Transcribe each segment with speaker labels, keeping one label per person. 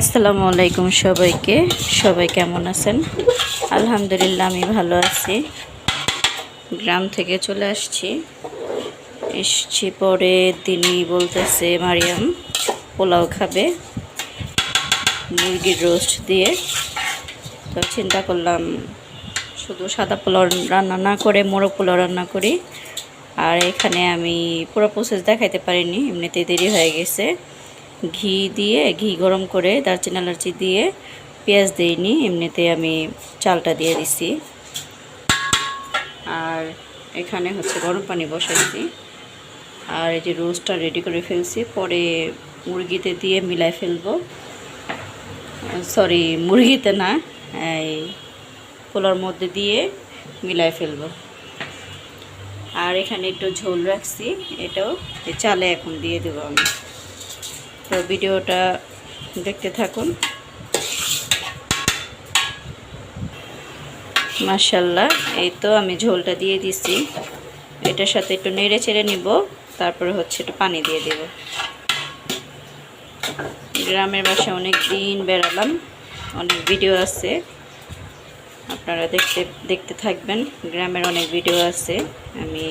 Speaker 1: আসসালামু আলাইকুম সবাইকে। সবাই কেমন আছেন? আলহামদুলিল্লাহ, আমি ভালো আছি। গ্রাম থেকে চলে আসছি। এসছি পরে তিনি বলতেছে, মারিয়াম, পোলাও খাবে, মুরগির রোস্ট দিয়ে। তো চিন্তা করলাম, শুধু সাদা পোলাও রান্না না করে, মোরগ পোলাও রান্না করি। আর এখানে আমি পুরো প্রসেস দেখাইতে পারিনি, এমনিতেই দেরি হয়ে গেছে। ঘি দিয়ে, ঘি গরম করে দারচিনি, এলাচি দিয়ে পেঁয়াজ দিইনি, এমনিতে আমি চালটা দিয়ে দিছি। আর এখানে হচ্ছে গরম পানি বসাইছি। আর এই যে রোস্টটা রেডি করে ফেলছি, পরে মুরগিতে দিয়ে মিলাই ফেলব। সরি, মুরগিতে না, এই পোলার মধ্যে দিয়ে মিলাই ফেলব। আর এখানে একটু ঝোল রাখছি, এটাও চালে এখন দিয়ে দেবো আমি। তো ভিডিওটা দেখতে থাকুন। মার্শাল্লাহ এই তো আমি ঝোলটা দিয়ে দিছি। এটার সাথে একটু নেড়ে চেড়ে নিব, তারপরে হচ্ছে একটু পানি দিয়ে দেব। গ্রামের বাসায় অনেক দিন বেড়ালাম, অনেক ভিডিও আছে। আপনারা দেখতে দেখতে থাকবেন, গ্রামের অনেক ভিডিও আছে। আমি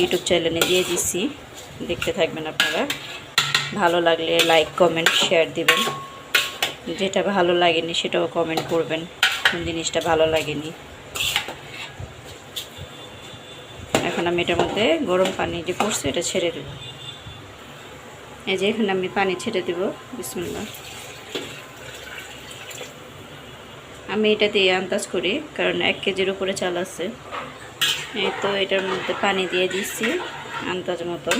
Speaker 1: ইউটিউব চ্যানেলে দিয়ে দিছি, দেখতে থাকবেন আপনারা। ভালো লাগলে লাইক কমেন্ট শেয়ার দিবেন। যেটা ভালো লাগেনি সেটাও কমেন্ট করবেন, কোন জিনিসটা ভালো লাগেনি। এখন আমি এটার মধ্যে গরম পানি যে পড়ছে, এটা ছেড়ে দেব। এই যে এখানে আমি পানি ছেড়ে দেব, বিসমুল্লাহ। আমি এটা দিয়ে আন্দাজ করি, কারণ এক কেজির উপরে চাল আছে। এই তো এটার মধ্যে পানি দিয়ে দিচ্ছি আন্দাজ মতন।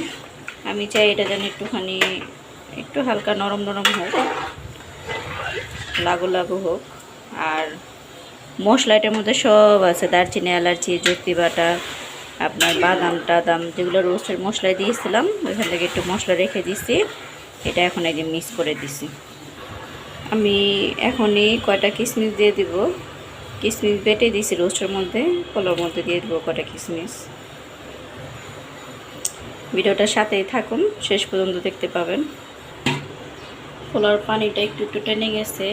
Speaker 1: আমি চাই এটা যেন একটুখানি, একটু হালকা নরম নরম হোক, লাগু লাগু হোক। আর মশলা এটার মধ্যে সব আছে, দারচিনি অ্যালার্জি জর্তি বাটা, আপনার বাদাম, টাদাম, যেগুলো রোস্টের মশলা দিয়েছিলাম, ওইখান থেকে একটু মশলা রেখে দিছি এটা এখন যে মিক্স করে দিছি। আমি এখনই কয়টা কিশমিশ দিয়ে দিব? কিশমিশ বেটে দিয়েছি রোস্টের মধ্যে, কলোর মধ্যে দিয়ে দেবো কয়টা কিশমিশ ভিডিওটার সাথেই থাকুন, শেষ পর্যন্ত দেখতে পাবেন। পোলার পানিটা একটু একটু টেনে গেছে,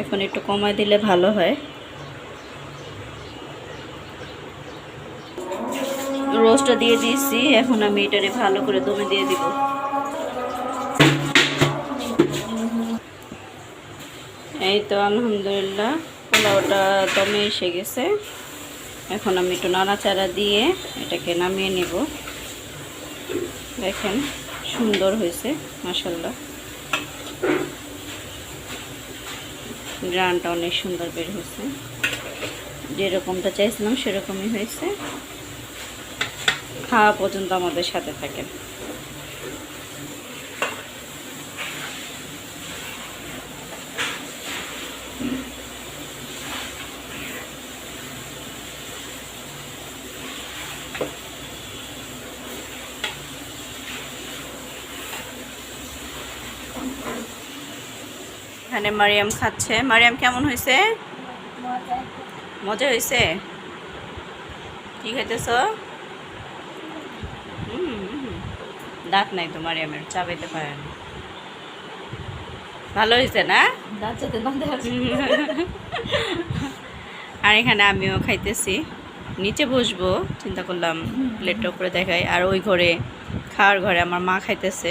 Speaker 1: এখন একটু কমায় দিলে ভালো হয়। রোস্টটা দিয়ে দিয়েছি, এখন আমি এটারে ভালো করে দমে দিয়ে দিব। এই তো আলহামদুলিল্লাহ, পোলাওটা দমে এসে গেছে। এখন আমি একটু নাড়াচাড়া দিয়ে এটাকে নামিয়ে নেব। দেখেন, সুন্দর হয়েছে মাসাল্লাহ গ্রানটা অনেক সুন্দর বের হয়েছে। যেরকমটা চাইছিলাম, সেরকমই হয়েছে। খাওয়া পর্যন্ত আমাদের সাথে থাকেন। এখানে মারিয়াম খাচ্ছে। মারিয়াম কেমন হয়েছে? মজা হয়েছে? কি খাইতেছ। দাঁত নাই তো মারিয়ামের চাবাইতে পারে না। ভালো হয়েছে না? আর এখানে আমিও খাইতেছি। নিচে বসবো চিন্তা করলাম প্লেটটা উপরে দেখাই। আর ওই ঘরে খাওয়ার ঘরে আমার মা খাইতেছে।